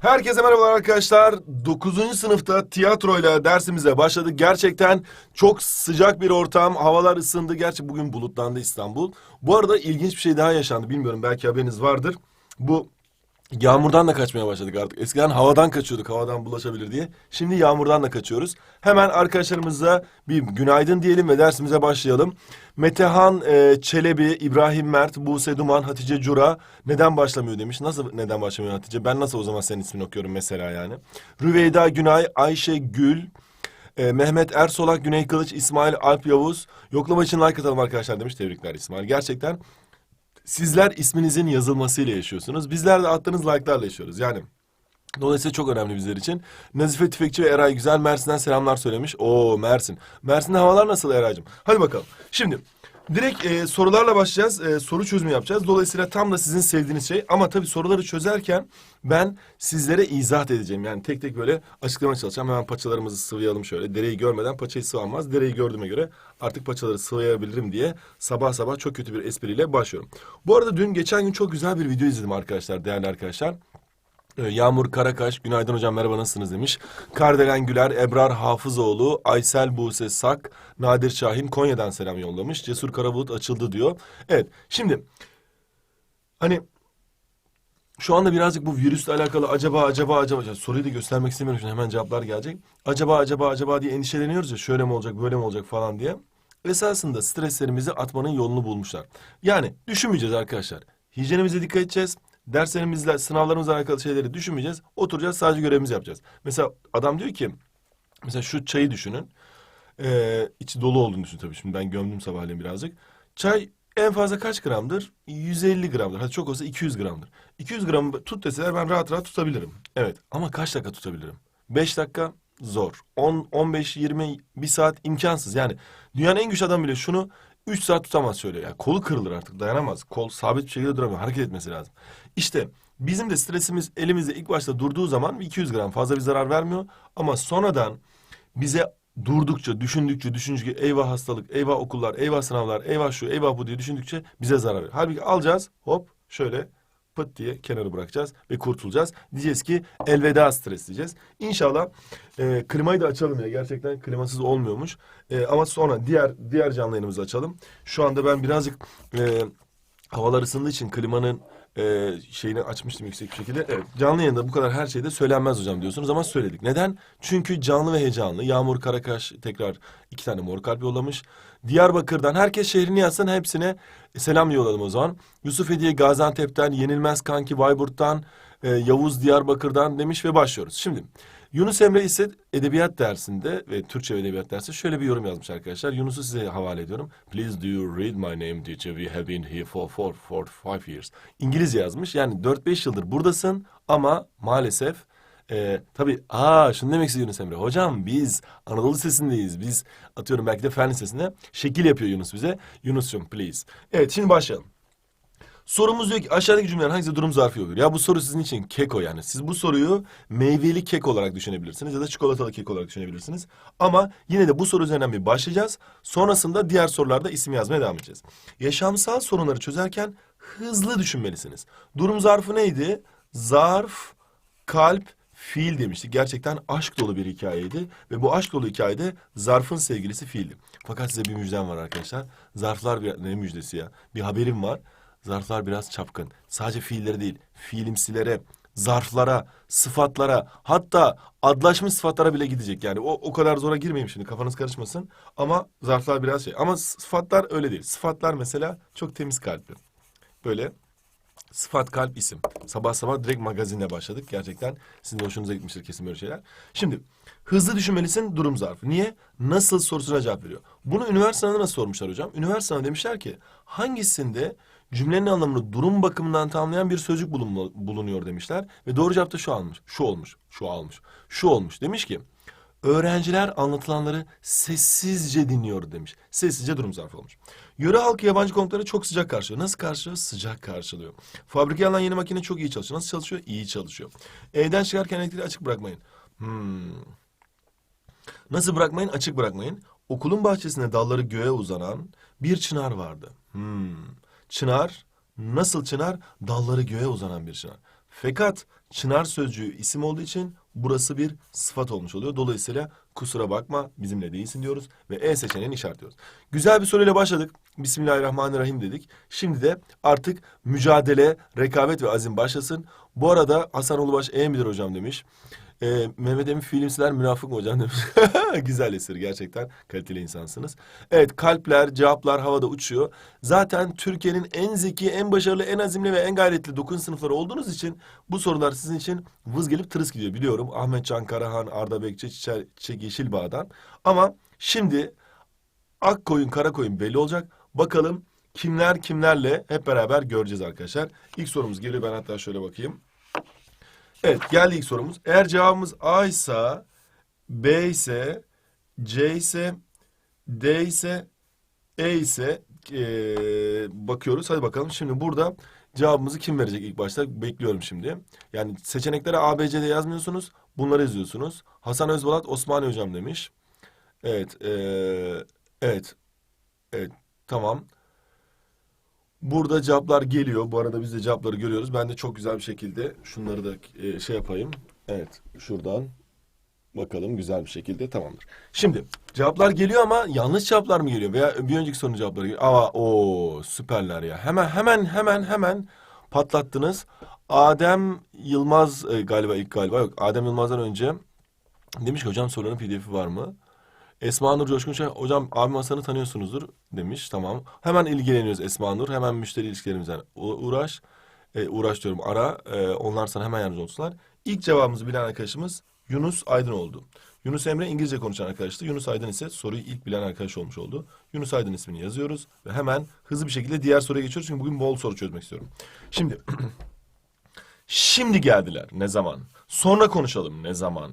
Herkese merhabalar arkadaşlar. 9. sınıfta tiyatroyla dersimize başladık. Gerçekten çok sıcak bir ortam. Havalar ısındı. Gerçi bugün bulutlandı İstanbul. Bu arada ilginç bir şey daha yaşandı. Bilmiyorum belki haberiniz vardır. Bu Yağmurdan da kaçmaya başladık artık. Eskiden havadan kaçıyorduk, havadan bulaşabilir diye. Şimdi yağmurdan da kaçıyoruz. Hemen arkadaşlarımıza bir günaydın diyelim ve dersimize başlayalım. Metehan e, Çelebi, İbrahim Mert, Buse Duman, Hatice Cura neden başlamıyor demiş. Nasıl neden başlamıyor Hatice? Ben nasıl o zaman senin ismini okuyorum mesela yani. Rüveyda Günay, Ayşe Gül, e, Mehmet Ersolak, Güney Kılıç, İsmail Alp Yavuz. Yoklama için like atalım arkadaşlar demiş. Tebrikler İsmail. Gerçekten Sizler isminizin yazılmasıyla yaşıyorsunuz. Bizler de attığınız like'larla yaşıyoruz. Yani Dolayısıyla çok önemli bizler için. Nazife Tüfekçi ve Eray Güzel Mersin'den selamlar söylemiş. Oo Mersin. Mersin'de havalar nasıl Eray'cığım? Hadi bakalım. Şimdi direkt e, sorularla başlayacağız. E, soru çözümü yapacağız. Dolayısıyla tam da sizin sevdiğiniz şey. Ama tabii soruları çözerken ben sizlere izah edeceğim. Yani tek tek böyle açıklamaya çalışacağım. Hemen paçalarımızı sıvayalım şöyle. Dereyi görmeden paçayı sıvamaz. Dereyi gördüğüme göre artık paçaları sıvayabilirim diye sabah sabah çok kötü bir espriyle başlıyorum. Bu arada dün geçen gün çok güzel bir video izledim arkadaşlar, değerli arkadaşlar. Ee, Yağmur Karakaş, günaydın hocam merhaba nasılsınız demiş. Kardelen Güler, Ebrar Hafızoğlu, Aysel Buse Sak, Nadir Şahin Konya'dan selam yollamış. Cesur Karabulut açıldı diyor. Evet şimdi hani şu anda birazcık bu virüsle alakalı acaba acaba acaba soruyu da göstermek istemiyorum şimdi hemen cevaplar gelecek. Acaba acaba acaba diye endişeleniyoruz ya şöyle mi olacak böyle mi olacak falan diye. Esasında streslerimizi atmanın yolunu bulmuşlar. Yani düşünmeyeceğiz arkadaşlar. Hijyenimize dikkat edeceğiz. Derslerimizle, sınavlarımızla alakalı şeyleri düşünmeyeceğiz. Oturacağız sadece görevimizi yapacağız. Mesela adam diyor ki mesela şu çayı düşünün. Ee, içi dolu olduğunu düşün tabii. Şimdi ben gömdüm sabahleyin birazcık. Çay en fazla kaç gramdır? 150 gramdır. Hadi çok olsa 200 gramdır. 200 gram tut deseler ben rahat rahat tutabilirim. Evet ama kaç dakika tutabilirim? 5 dakika zor. 10, 15, 20, 1 saat imkansız. Yani dünyanın en güçlü adamı bile şunu 3 saat tutamaz söylüyor. Yani kolu kırılır artık dayanamaz. Kol sabit bir şekilde duramıyor. Hareket etmesi lazım. İşte bizim de stresimiz elimizde ilk başta durduğu zaman 200 gram fazla bir zarar vermiyor. Ama sonradan bize durdukça, düşündükçe, düşündükçe eyvah hastalık, eyvah okullar, eyvah sınavlar, eyvah şu, eyvah bu diye düşündükçe bize zarar veriyor. Halbuki alacağız hop şöyle pıt diye kenarı bırakacağız ve kurtulacağız. Diyeceğiz ki elveda stres diyeceğiz. İnşallah e, klimayı da açalım ya. Gerçekten klimasız olmuyormuş. E, ama sonra diğer diğer canlı açalım. Şu anda ben birazcık e, havalar ısındığı için klimanın e, şeyini açmıştım yüksek bir şekilde. Evet canlı yayında bu kadar her şeyde söylenmez hocam diyorsunuz ama söyledik. Neden? Çünkü canlı ve heyecanlı. Yağmur Karakaş tekrar iki tane mor kalp yollamış. Diyarbakır'dan herkes şehrini yazsın hepsine selam yolladım o zaman. Yusuf Hediye Gaziantep'ten, Yenilmez Kanki Bayburt'tan, e, Yavuz Diyarbakır'dan demiş ve başlıyoruz. Şimdi Yunus Emre ise edebiyat dersinde ve Türkçe edebiyat dersi şöyle bir yorum yazmış arkadaşlar. Yunus'u size havale ediyorum. Please do you read my name teacher? We have been here for four, four, five years. İngilizce yazmış. Yani 4-5 yıldır buradasın ama maalesef e, tabii aa şunu demek istiyor Yunus Emre. Hocam biz Anadolu Lisesi'ndeyiz. Biz atıyorum belki de Fen Lisesi'nde şekil yapıyor Yunus bize. Yunus'cum please. Evet şimdi başlayalım. Sorumuz diyor ki aşağıdaki cümlelerin hangisi durum zarfı oluyor? Ya bu soru sizin için keko yani. Siz bu soruyu meyveli kek olarak düşünebilirsiniz ya da çikolatalı kek olarak düşünebilirsiniz. Ama yine de bu soru üzerinden bir başlayacağız. Sonrasında diğer sorularda isim yazmaya devam edeceğiz. Yaşamsal sorunları çözerken hızlı düşünmelisiniz. Durum zarfı neydi? Zarf, kalp, fiil demiştik. Gerçekten aşk dolu bir hikayeydi. Ve bu aşk dolu hikayede zarfın sevgilisi fiildi. Fakat size bir müjdem var arkadaşlar. Zarflar bir, ne müjdesi ya? Bir haberim var. Zarflar biraz çapkın. Sadece fiilleri değil, fiilimsilere, zarflara, sıfatlara, hatta adlaşmış sıfatlara bile gidecek. Yani o o kadar zora girmeyeyim şimdi kafanız karışmasın. Ama zarflar biraz şey. Ama sıfatlar öyle değil. Sıfatlar mesela çok temiz kalpli. Böyle Sıfat kalp isim. Sabah sabah direkt magazinle başladık. Gerçekten sizin de hoşunuza gitmiştir kesin böyle şeyler. Şimdi hızlı düşünmelisin durum zarfı. Niye? Nasıl sorusuna cevap veriyor. Bunu üniversite sınavında nasıl sormuşlar hocam? Üniversite sınavında demişler ki hangisinde cümlenin anlamını durum bakımından tamamlayan bir sözcük bulunuyor demişler. Ve doğru cevap da şu almış. Şu olmuş. Şu almış. Şu olmuş. Demiş ki Öğrenciler anlatılanları sessizce dinliyor demiş. Sessizce durum zarfı olmuş. Yöre halkı yabancı konukları çok sıcak karşılıyor. Nasıl karşılıyor? Sıcak karşılıyor. Fabrikaya alınan yeni makine çok iyi çalışıyor. Nasıl çalışıyor? İyi çalışıyor. Evden çıkarken elektriği açık bırakmayın. Hmm. Nasıl bırakmayın? Açık bırakmayın. Okulun bahçesinde dalları göğe uzanan bir çınar vardı. Hmm. Çınar, nasıl çınar? Dalları göğe uzanan bir çınar. Fakat çınar sözcüğü isim olduğu için burası bir sıfat olmuş oluyor. Dolayısıyla kusura bakma bizimle değilsin diyoruz ve E seçeneğini işaretliyoruz. Güzel bir soruyla başladık. Bismillahirrahmanirrahim dedik. Şimdi de artık mücadele, rekabet ve azim başlasın. Bu arada Hasan Ulubaş E midir hocam demiş. Ee, Mehmet Emin filmsiler münafık mı hocam demiş. Güzel eseri gerçekten kaliteli insansınız. Evet kalpler, cevaplar havada uçuyor. Zaten Türkiye'nin en zeki, en başarılı, en azimli ve en gayretli 9. sınıfları olduğunuz için bu sorular sizin için vız gelip tırıs gidiyor biliyorum. Ahmet Can Karahan, Arda Bekçi, Çiçek, Çiçek Yeşilbağ'dan. Ama şimdi ak koyun kara koyun belli olacak. Bakalım kimler kimlerle hep beraber göreceğiz arkadaşlar. İlk sorumuz geliyor ben hatta şöyle bakayım. Evet geldi ilk sorumuz. Eğer cevabımız A ise, B ise, C ise, D ise, E ise eee, bakıyoruz. Hadi bakalım şimdi burada cevabımızı kim verecek ilk başta? Bekliyorum şimdi. Yani seçeneklere A, B, C de yazmıyorsunuz. Bunları yazıyorsunuz. Hasan Özbalat Osmani Hocam demiş. Evet. eee, evet. Evet. Tamam. Burada cevaplar geliyor. Bu arada biz de cevapları görüyoruz. Ben de çok güzel bir şekilde şunları da e, şey yapayım. Evet, şuradan bakalım güzel bir şekilde tamamdır. Şimdi cevaplar geliyor ama yanlış cevaplar mı geliyor veya bir önceki sorunun cevapları geliyor? Aa, o süperler ya. Hemen hemen hemen hemen patlattınız. Adem Yılmaz e, galiba ilk galiba yok. Adem Yılmaz'dan önce demiş ki hocam soruların PDF'i var mı? Esma Nur Coşkun Şah, hocam abim Hasan'ı tanıyorsunuzdur demiş. Tamam. Hemen ilgileniyoruz Esma Nur. Hemen müşteri ilişkilerimizden uğraş. E, uğraş diyorum ara. E, onlar sana hemen yardımcı olsunlar. İlk cevabımızı bilen arkadaşımız Yunus Aydın oldu. Yunus Emre İngilizce konuşan arkadaştı. Yunus Aydın ise soruyu ilk bilen arkadaş olmuş oldu. Yunus Aydın ismini yazıyoruz ve hemen hızlı bir şekilde diğer soruya geçiyoruz. Çünkü bugün bol soru çözmek istiyorum. Şimdi Şimdi geldiler. Ne zaman? Sonra konuşalım. Ne zaman?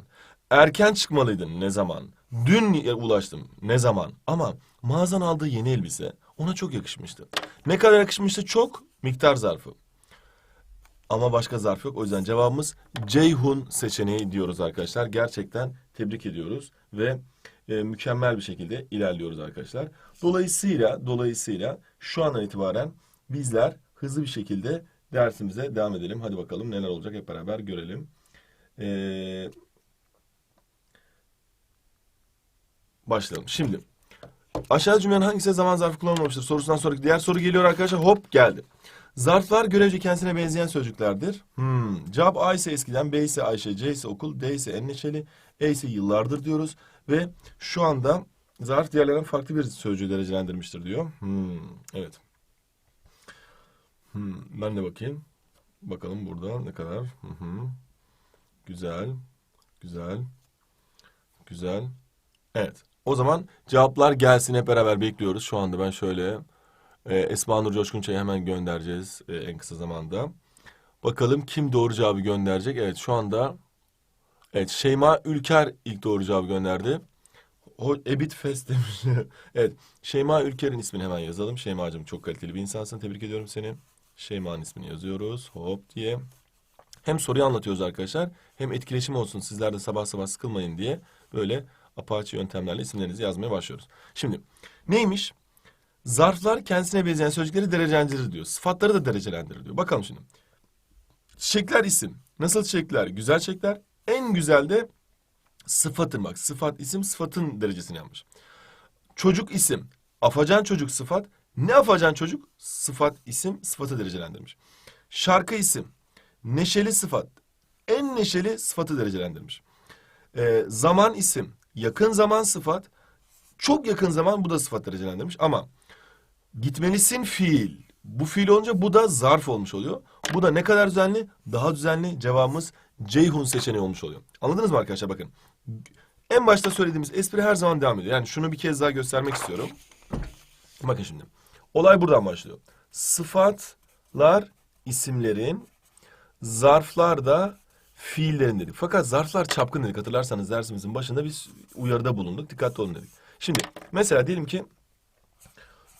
Erken çıkmalıydın. Ne zaman? Dün ulaştım. Ne zaman? Ama mağazan aldığı yeni elbise ona çok yakışmıştı. Ne kadar yakışmıştı? Çok. Miktar zarfı. Ama başka zarf yok. O yüzden cevabımız Ceyhun seçeneği diyoruz arkadaşlar. Gerçekten tebrik ediyoruz ve e, mükemmel bir şekilde ilerliyoruz arkadaşlar. Dolayısıyla dolayısıyla şu andan itibaren bizler hızlı bir şekilde dersimize devam edelim. Hadi bakalım neler olacak hep beraber görelim. Ee, başlayalım. Şimdi aşağıda cümlenin hangisinde zaman zarfı kullanılmamıştır sorusundan sonraki diğer soru geliyor arkadaşlar. Hop geldi. Zarflar görece kendisine benzeyen sözcüklerdir. Hmm. Cevap A ise eskiden, B ise Ayşe, C ise okul, D ise en neşeli, E ise yıllardır diyoruz. Ve şu anda zarf diğerlerinden farklı bir sözcüğü derecelendirmiştir diyor. Hmm. Evet. Hmm. Ben de bakayım. Bakalım burada ne kadar. Hı hı. Güzel. Güzel. Güzel. Evet. O zaman cevaplar gelsin hep beraber bekliyoruz. Şu anda ben şöyle e, Esma Nur Coşkunçay'ı hemen göndereceğiz e, en kısa zamanda. Bakalım kim doğru cevabı gönderecek. Evet şu anda evet Şeyma Ülker ilk doğru cevabı gönderdi. O Ebit Fest demiş. Evet Şeyma Ülker'in ismini hemen yazalım. Şeyma'cığım çok kaliteli bir insansın. Tebrik ediyorum seni. Şeyma'nın ismini yazıyoruz. Hop diye. Hem soruyu anlatıyoruz arkadaşlar. Hem etkileşim olsun sizler de sabah sabah sıkılmayın diye böyle apaçi yöntemlerle isimlerinizi yazmaya başlıyoruz. Şimdi neymiş? Zarflar kendisine benzeyen sözcükleri derecelendirir diyor. Sıfatları da derecelendirir diyor. Bakalım şimdi. Çiçekler isim. Nasıl çiçekler? Güzel çiçekler. En güzel de sıfatın bak. Sıfat isim sıfatın derecesini yapmış. Çocuk isim. Afacan çocuk sıfat. Ne afacan çocuk? Sıfat isim sıfatı derecelendirmiş. Şarkı isim. Neşeli sıfat. En neşeli sıfatı derecelendirmiş. Ee, zaman isim. Yakın zaman sıfat. Çok yakın zaman bu da sıfat derecelendirmiş ama gitmelisin fiil. Bu fiil olunca bu da zarf olmuş oluyor. Bu da ne kadar düzenli? Daha düzenli cevabımız Ceyhun seçeneği olmuş oluyor. Anladınız mı arkadaşlar? Bakın. En başta söylediğimiz espri her zaman devam ediyor. Yani şunu bir kez daha göstermek istiyorum. Bakın şimdi. Olay buradan başlıyor. Sıfatlar isimlerin, zarflar da fiillerin dedik. Fakat zarflar çapkın dedik. Hatırlarsanız dersimizin başında biz uyarıda bulunduk. Dikkatli olun dedik. Şimdi mesela diyelim ki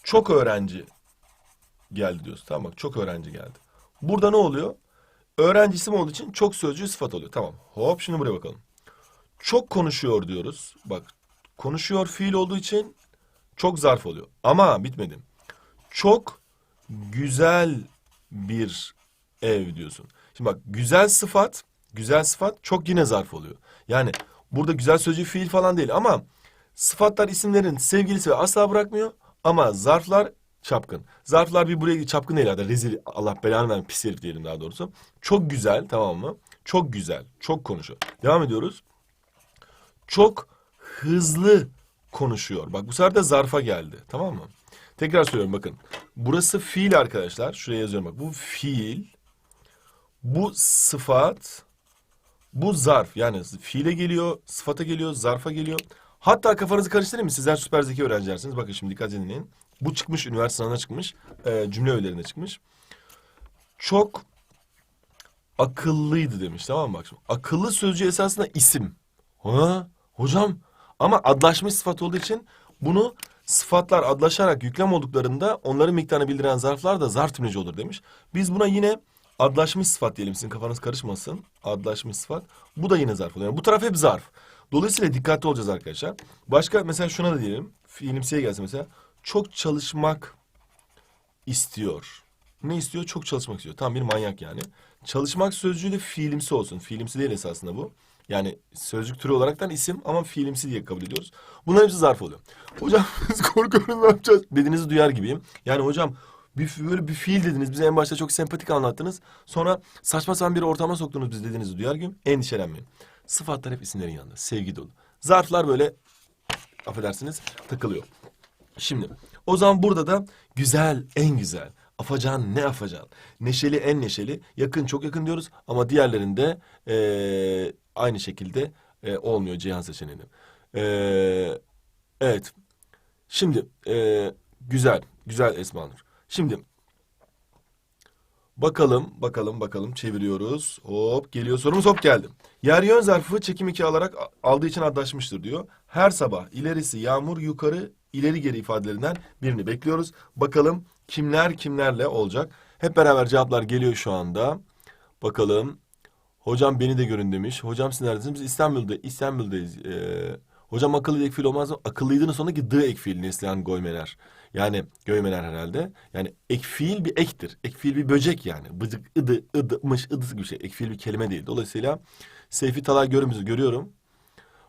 çok öğrenci geldi diyoruz. Tamam bak çok öğrenci geldi. Burada ne oluyor? Öğrenci isim olduğu için çok sözcüğü sıfat oluyor. Tamam. Hop şimdi buraya bakalım. Çok konuşuyor diyoruz. Bak konuşuyor fiil olduğu için çok zarf oluyor. Ama bitmedi. Çok güzel bir ev diyorsun. Şimdi bak güzel sıfat, güzel sıfat çok yine zarf oluyor. Yani burada güzel sözcüğü fiil falan değil ama sıfatlar isimlerin sevgilisi ve asla bırakmıyor ama zarflar çapkın. Zarflar bir buraya çapkın değil herhalde. Rezil Allah belanı versin pis herif diyelim daha doğrusu. Çok güzel tamam mı? Çok güzel. Çok konuşuyor. Devam ediyoruz. Çok hızlı konuşuyor. Bak bu sefer de zarfa geldi. Tamam mı? Tekrar söylüyorum bakın. Burası fiil arkadaşlar. Şuraya yazıyorum bak. Bu fiil. Bu sıfat. Bu zarf. Yani fiile geliyor, sıfata geliyor, zarfa geliyor. Hatta kafanızı karıştırayım mı? Sizler süper zeki öğrencilersiniz. Bakın şimdi dikkat dinleyin. Bu çıkmış, üniversite sınavına çıkmış. Ee, cümle öğelerine çıkmış. Çok akıllıydı demiş. Tamam mı? Bak şimdi. Akıllı sözcüğü esasında isim. Ha, hocam ama adlaşmış sıfat olduğu için bunu sıfatlar adlaşarak yüklem olduklarında onların miktarını bildiren zarflar da zarf tümleci olur demiş. Biz buna yine adlaşmış sıfat diyelim sizin kafanız karışmasın. Adlaşmış sıfat. Bu da yine zarf oluyor. Yani bu taraf hep zarf. Dolayısıyla dikkatli olacağız arkadaşlar. Başka mesela şuna da diyelim. Fiilimsiye gelse mesela. Çok çalışmak istiyor. Ne istiyor? Çok çalışmak istiyor. Tam bir manyak yani. Çalışmak sözcüğü de fiilimsi olsun. Fiilimsi değil esasında bu. Yani sözcük türü olaraktan isim ama fiilimsi diye kabul ediyoruz. Bunların hepsi zarf oluyor. Hocam biz korkuyorum ne yapacağız? Dediğinizi duyar gibiyim. Yani hocam bir, böyle bir fiil dediniz. Bize en başta çok sempatik anlattınız. Sonra saçma sapan bir ortama soktunuz biz dediğinizi duyar gibiyim. Endişelenmeyin. Sıfatlar hep isimlerin yanında. Sevgi dolu. Zarflar böyle affedersiniz takılıyor. Şimdi o zaman burada da güzel, en güzel. Afacan ne afacan? Neşeli en neşeli. Yakın çok yakın diyoruz ama diğerlerinde eee, aynı şekilde eee, olmuyor Ceyhan seçeneğinde. Eee, evet. Şimdi eee, güzel, güzel Esma Nur. Şimdi bakalım, bakalım, bakalım çeviriyoruz. Hop geliyor sorumuz hop geldi. Yer yön zarfı çekim iki alarak aldığı için adlaşmıştır diyor. Her sabah ilerisi yağmur yukarı ileri geri ifadelerinden birini bekliyoruz. Bakalım kimler kimlerle olacak. Hep beraber cevaplar geliyor şu anda. Bakalım. Hocam beni de görün demiş. Hocam siz neredesiniz? Biz İstanbul'da, İstanbul'dayız. Ee, hocam akıllı ek fiil olmaz mı? Akıllıydının sonundaki dı ek fiil Neslihan Goymeler. Yani Göymeler herhalde. Yani ek fiil bir ektir. Ek fiil bir böcek yani. Bıcık, ıdı, ıdımış, ıdısı gibi şey. Ek fiil bir kelime değil. Dolayısıyla Seyfi Talay görümüzü görüyorum.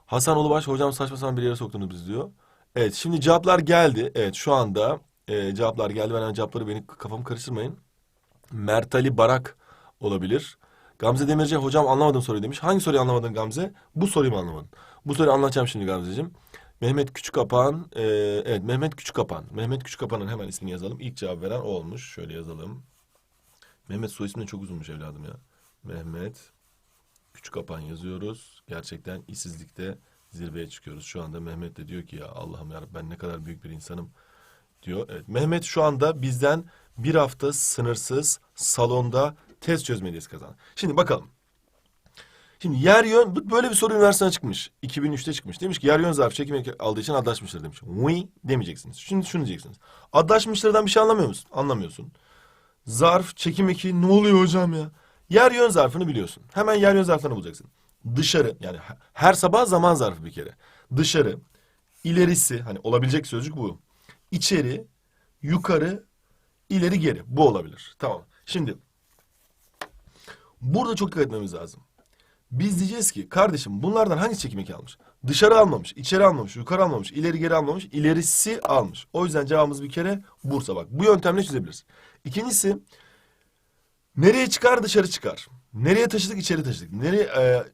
Hasan Ulubaş hocam saçma sapan bir yere soktunuz bizi diyor. Evet şimdi cevaplar geldi. Evet şu anda e, cevaplar geldi. Ben cevapları beni kafamı karıştırmayın. Mert Ali Barak olabilir. Gamze Demirci hocam anlamadım soruyu demiş. Hangi soruyu anlamadın Gamze? Bu soruyu mu anlamadın? Bu soruyu anlatacağım şimdi Gamzeciğim. Mehmet Küçükapan, e, evet Mehmet Küçükapan. Mehmet Küçükapan'ın hemen ismini yazalım. İlk cevap veren o olmuş. Şöyle yazalım. Mehmet soy ismi çok uzunmuş evladım ya. Mehmet Küçükapan yazıyoruz. Gerçekten işsizlikte zirveye çıkıyoruz. Şu anda Mehmet de diyor ki ya Allah'ım ya ben ne kadar büyük bir insanım diyor. Evet, Mehmet şu anda bizden bir hafta sınırsız salonda test çözme hediyesi kazandı. Şimdi bakalım. Şimdi yer yön bu- böyle bir soru üniversiteden çıkmış. 2003'te çıkmış. Demiş ki yer yön zarf çekim eki aldığı için adlaşmıştır demiş. Oui demeyeceksiniz. Şimdi şunu diyeceksiniz. Adlaşmıştırdan bir şey anlamıyor musun? Anlamıyorsun. Zarf, çekim eki ne oluyor hocam ya? Yer yön zarfını biliyorsun. Hemen yer yön zarflarını bulacaksın. Dışarı yani he- her sabah zaman zarfı bir kere. Dışarı, ilerisi hani olabilecek sözcük bu. İçeri, yukarı, ileri geri. Bu olabilir. Tamam. Şimdi burada çok dikkat etmemiz lazım. Biz diyeceğiz ki kardeşim bunlardan hangi çekim eki almış? Dışarı almamış, içeri almamış, yukarı almamış, ileri geri almamış, ilerisi almış. O yüzden cevabımız bir kere Bursa bak. Bu yöntemle çözebiliriz. İkincisi nereye çıkar dışarı çıkar. Nereye taşıdık içeri taşıdık. Nereye e,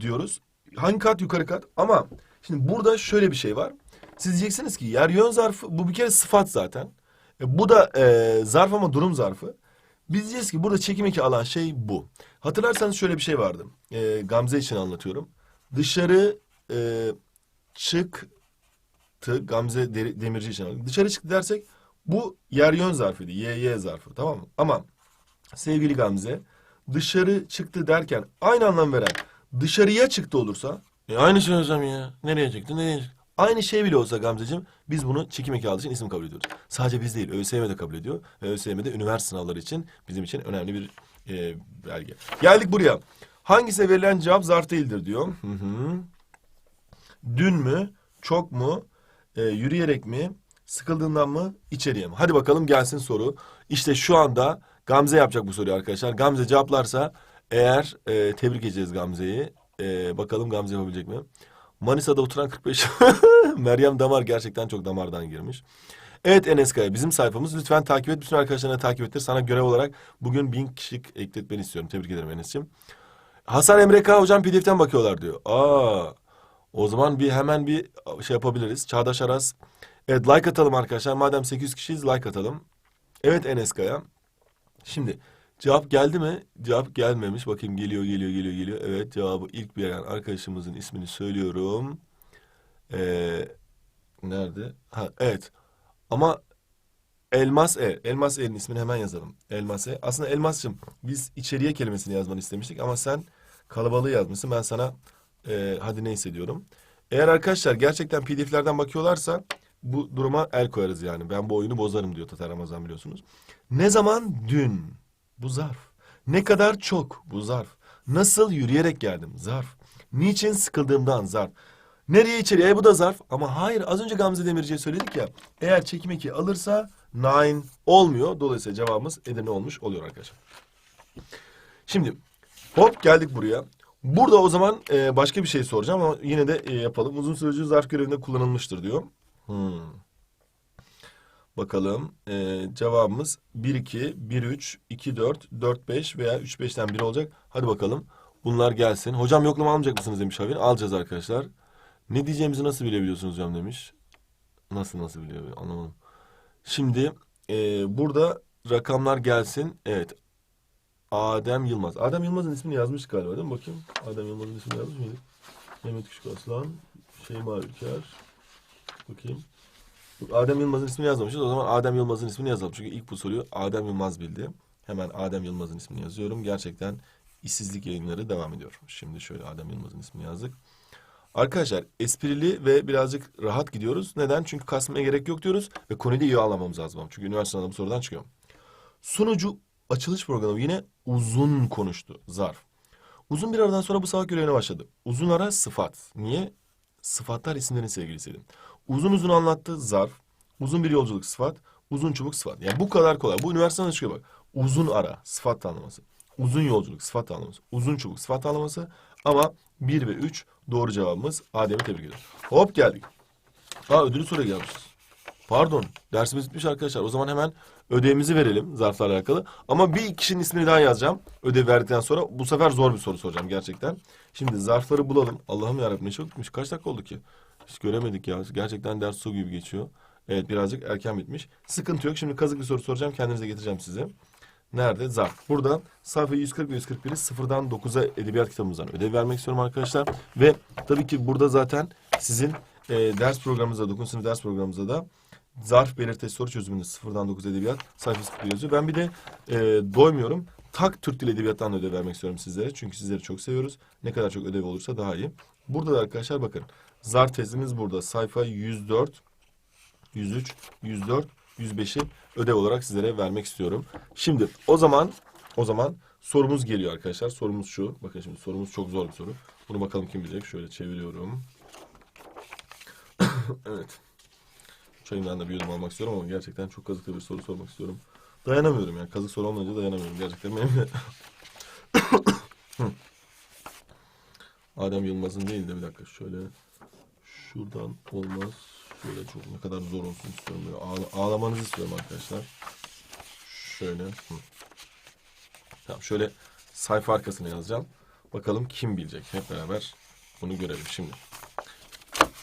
diyoruz? Hangi kat yukarı kat? Ama şimdi burada şöyle bir şey var. Siz diyeceksiniz ki yer yön zarfı bu bir kere sıfat zaten. E, bu da e, zarf ama durum zarfı. Biz diyeceğiz ki burada çekim eki alan şey bu. Hatırlarsanız şöyle bir şey vardı. E, Gamze için anlatıyorum. Dışarı e, çıktı. Gamze Demirci için. Dışarı çıktı dersek bu yer yön zarfıydı. YY zarfı tamam mı? Ama sevgili Gamze dışarı çıktı derken aynı anlam veren dışarıya çıktı olursa e aynı şey hocam ya. Nereye çıktı nereye çıktı? Aynı şey bile olsa Gamzeciğim biz bunu çekim eki için isim kabul ediyoruz. Sadece biz değil ÖSYM de kabul ediyor. Ve ÖSYM de üniversite sınavları için bizim için önemli bir e, belge. Geldik buraya. Hangisine verilen cevap zarf değildir diyor. Dün mü? Çok mu? e, yürüyerek mi? Sıkıldığından mı? içeriye mi? Hadi bakalım gelsin soru. İşte şu anda Gamze yapacak bu soruyu arkadaşlar. Gamze cevaplarsa eğer e, tebrik edeceğiz Gamze'yi. E, bakalım Gamze yapabilecek mi? Manisa'da oturan 45 Meryem Damar gerçekten çok damardan girmiş. Evet Enes Kaya bizim sayfamız. Lütfen takip et. Bütün arkadaşlarına takip ettir. Sana görev olarak bugün bin kişilik ekletmeni istiyorum. Tebrik ederim Enes'ciğim. Hasan Emre K. hocam PDF'ten bakıyorlar diyor. Aa, o zaman bir hemen bir şey yapabiliriz. Çağdaş Aras. Evet like atalım arkadaşlar. Madem 800 kişiyiz like atalım. Evet Enes Kaya. Şimdi cevap geldi mi? Cevap gelmemiş. Bakayım geliyor geliyor geliyor geliyor. Evet cevabı ilk veren arkadaşımızın ismini söylüyorum. Ee, nerede? Ha evet. Ama Elmas E. Elmas E'nin ismini hemen yazalım. Elmas E. Aslında Elmas'cığım biz içeriye kelimesini yazmanı istemiştik ama sen kalabalığı yazmışsın. Ben sana e, hadi neyse diyorum. Eğer arkadaşlar gerçekten PDF'lerden bakıyorlarsa bu duruma el koyarız yani. Ben bu oyunu bozarım diyor Tatar Ramazan biliyorsunuz. Ne zaman? Dün. Bu zarf. Ne kadar çok? Bu zarf. Nasıl yürüyerek geldim? Zarf. Niçin sıkıldığımdan? Zarf. Nereye içeriye? E, bu da zarf. Ama hayır az önce Gamze Demirci'ye söyledik ya. Eğer çekim eki alırsa nine olmuyor. Dolayısıyla cevabımız Edirne olmuş oluyor arkadaşlar. Şimdi hop geldik buraya. Burada o zaman e, başka bir şey soracağım ama yine de e, yapalım. Uzun sürücü zarf görevinde kullanılmıştır diyor. Hmm. Bakalım. E, cevabımız 1-2, 1-3, 2-4, 4-5 veya 3-5'ten biri olacak. Hadi bakalım. Bunlar gelsin. Hocam yoklama almayacak mısınız demiş Havin. Alacağız arkadaşlar. Ne diyeceğimizi nasıl bilebiliyorsunuz hocam demiş. Nasıl nasıl biliyor anlamadım. Şimdi e, burada rakamlar gelsin. Evet. Adem Yılmaz. Adem Yılmaz'ın ismini yazmış galiba değil mi? Bakayım. Adem Yılmaz'ın ismini yazmış mıydı? Mehmet Küçük Aslan. Şeyma Ülker. Bakayım. Adem Yılmaz'ın ismini yazmamışız. O zaman Adem Yılmaz'ın ismini yazalım. Çünkü ilk bu soruyu Adem Yılmaz bildi. Hemen Adem Yılmaz'ın ismini yazıyorum. Gerçekten işsizlik yayınları devam ediyor. Şimdi şöyle Adem Yılmaz'ın ismini yazdık. Arkadaşlar esprili ve birazcık rahat gidiyoruz. Neden? Çünkü kasmaya gerek yok diyoruz ve konuyu da iyi anlamamız lazım. Çünkü üniversite sınavında bu sorudan çıkıyor. Sunucu açılış programı yine uzun konuştu. Zarf. Uzun bir aradan sonra bu sabah görevine başladı. Uzun ara sıfat. Niye? Sıfatlar isimlerin sevgilisiydi. Uzun uzun anlattı zarf. Uzun bir yolculuk sıfat. Uzun çubuk sıfat. Yani bu kadar kolay. Bu üniversiteden çıkıyor bak. Uzun ara sıfat anlaması. Uzun yolculuk sıfat anlaması. Uzun çubuk sıfat anlaması. Ama 1 ve 3 doğru cevabımız. Adem'i tebrik ediyorum. Hop geldik. Aa ödülü soruya gelmişiz. Pardon. Dersimiz bitmiş arkadaşlar. O zaman hemen ödevimizi verelim zarflarla alakalı. Ama bir kişinin ismini daha yazacağım. Ödev verdikten sonra bu sefer zor bir soru soracağım gerçekten. Şimdi zarfları bulalım. Allah'ım yarabbim ne bitmiş. Kaç dakika oldu ki? Hiç göremedik ya. Gerçekten ders su gibi geçiyor. Evet birazcık erken bitmiş. Sıkıntı yok. Şimdi kazık bir soru soracağım. Kendinize getireceğim size. Nerede? Zarf. Burada sayfa 140 ve 141'i sıfırdan 9'a edebiyat kitabımızdan ödev vermek istiyorum arkadaşlar. Ve tabii ki burada zaten sizin e, ders programımızda, 9. sınıf ders programımızda da zarf belirtisi soru çözümünde sıfırdan 9 edebiyat sayfası 41 yazıyor. Ben bir de e, doymuyorum. Tak Türk Dili Edebiyat'tan da ödev vermek istiyorum sizlere. Çünkü sizleri çok seviyoruz. Ne kadar çok ödev olursa daha iyi. Burada da arkadaşlar bakın. Zarf tezimiz burada. Sayfa 104, 103, 104, 105'i ödev olarak sizlere vermek istiyorum. Şimdi o zaman o zaman sorumuz geliyor arkadaşlar. Sorumuz şu. Bakın şimdi sorumuz çok zor bir soru. Bunu bakalım kim bilecek. Şöyle çeviriyorum. evet. Çayımdan da bir yudum almak istiyorum ama gerçekten çok kazıklı bir soru sormak istiyorum. Dayanamıyorum yani. Kazık soru olmayınca dayanamıyorum. Gerçekten benim de. Adem Yılmaz'ın değil de bir dakika şöyle şuradan olmaz. Şöyle çok ne kadar zor olsun istiyorum. Böyle ağla- ağlamanızı istiyorum arkadaşlar. Şöyle. Hı. Tamam şöyle sayfa arkasına yazacağım. Bakalım kim bilecek. Hep beraber bunu görelim şimdi.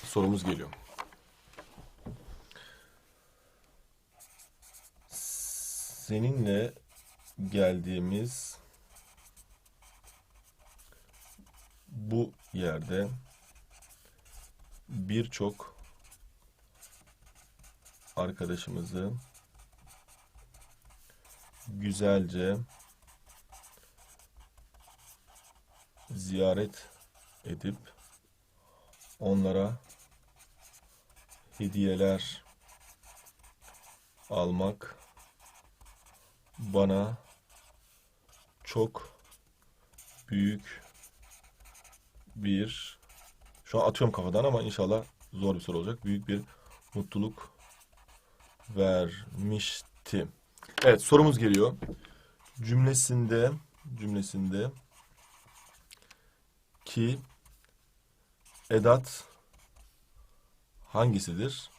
Sorumuz geliyor. Seninle geldiğimiz bu yerde birçok arkadaşımızı güzelce ziyaret edip onlara hediyeler almak bana çok büyük bir şu an atıyorum kafadan ama inşallah zor bir soru olacak. Büyük bir mutluluk vermişti. Evet sorumuz geliyor. cümlesinde cümlesinde ki edat hangisidir?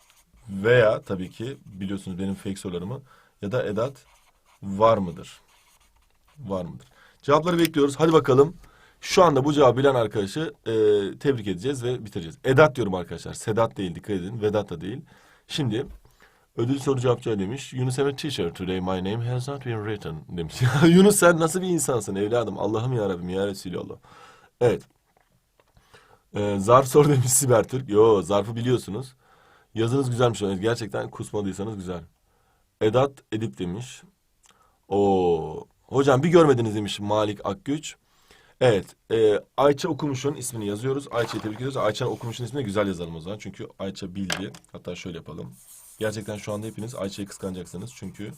Veya tabii ki biliyorsunuz benim fake sorularımı ya da edat var mıdır? Var mıdır? Cevapları bekliyoruz. Hadi bakalım. Şu anda bu cevabı bilen arkadaşı e, tebrik edeceğiz ve bitireceğiz. Edat diyorum arkadaşlar. Sedat değil dikkat edin. Vedat da değil. Şimdi ödül soru cevapçı demiş. Yunus Emre teacher today my name has not been written demiş. Yunus sen nasıl bir insansın evladım? Allah'ım ya Rabbim ya Resulallah. Evet. Ee, zarf sor demiş Siber Türk. Yo zarfı biliyorsunuz. Yazınız güzelmiş. Evet, Gerçekten kusmadıysanız güzel. Edat Edip demiş. Oo. Hocam bir görmediniz demiş Malik Akgüç. Evet. E, Ayça Okumuş'un ismini yazıyoruz. Ayça'yı tebrik ediyoruz. Ayça Okumuş'un ismini güzel yazalım o zaman. Çünkü Ayça bildi. Hatta şöyle yapalım. Gerçekten şu anda hepiniz Ayça'yı kıskanacaksınız. Çünkü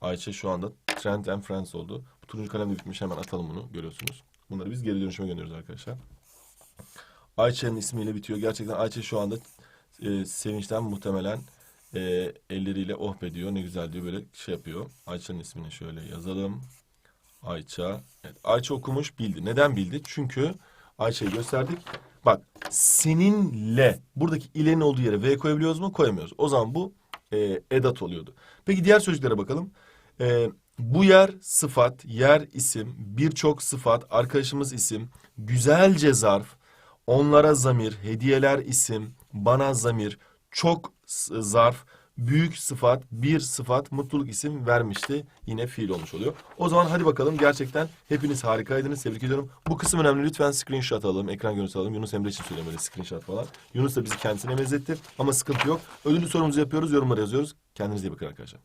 Ayça şu anda Trend and Friends oldu. Bu turuncu kalem de bitmiş. Hemen atalım bunu. Görüyorsunuz. Bunları biz geri dönüşüme gönderiyoruz arkadaşlar. Ayça'nın ismiyle bitiyor. Gerçekten Ayça şu anda e, sevinçten muhtemelen e, elleriyle oh be diyor. Ne güzel diyor. Böyle şey yapıyor. Ayça'nın ismini şöyle yazalım. Ayça. Evet, Ayça okumuş bildi. Neden bildi? Çünkü Ayça'yı gösterdik. Bak seninle buradaki ilenin olduğu yere V koyabiliyoruz mu? Koyamıyoruz. O zaman bu e, edat oluyordu. Peki diğer sözcüklere bakalım. E, bu yer sıfat, yer isim, birçok sıfat, arkadaşımız isim, güzelce zarf, onlara zamir, hediyeler isim, bana zamir, çok zarf, büyük sıfat, bir sıfat, mutluluk isim vermişti. Yine fiil olmuş oluyor. O zaman hadi bakalım gerçekten hepiniz harikaydınız. Tebrik ediyorum. Bu kısım önemli. Lütfen screenshot alalım. Ekran görüntüsü alalım. Yunus Emre için söylüyorum böyle screenshot falan. Yunus da bizi kendisine benzetti. Ama sıkıntı yok. Ödüllü sorumuzu yapıyoruz. Yorumlara yazıyoruz. Kendinize iyi bakın arkadaşlar.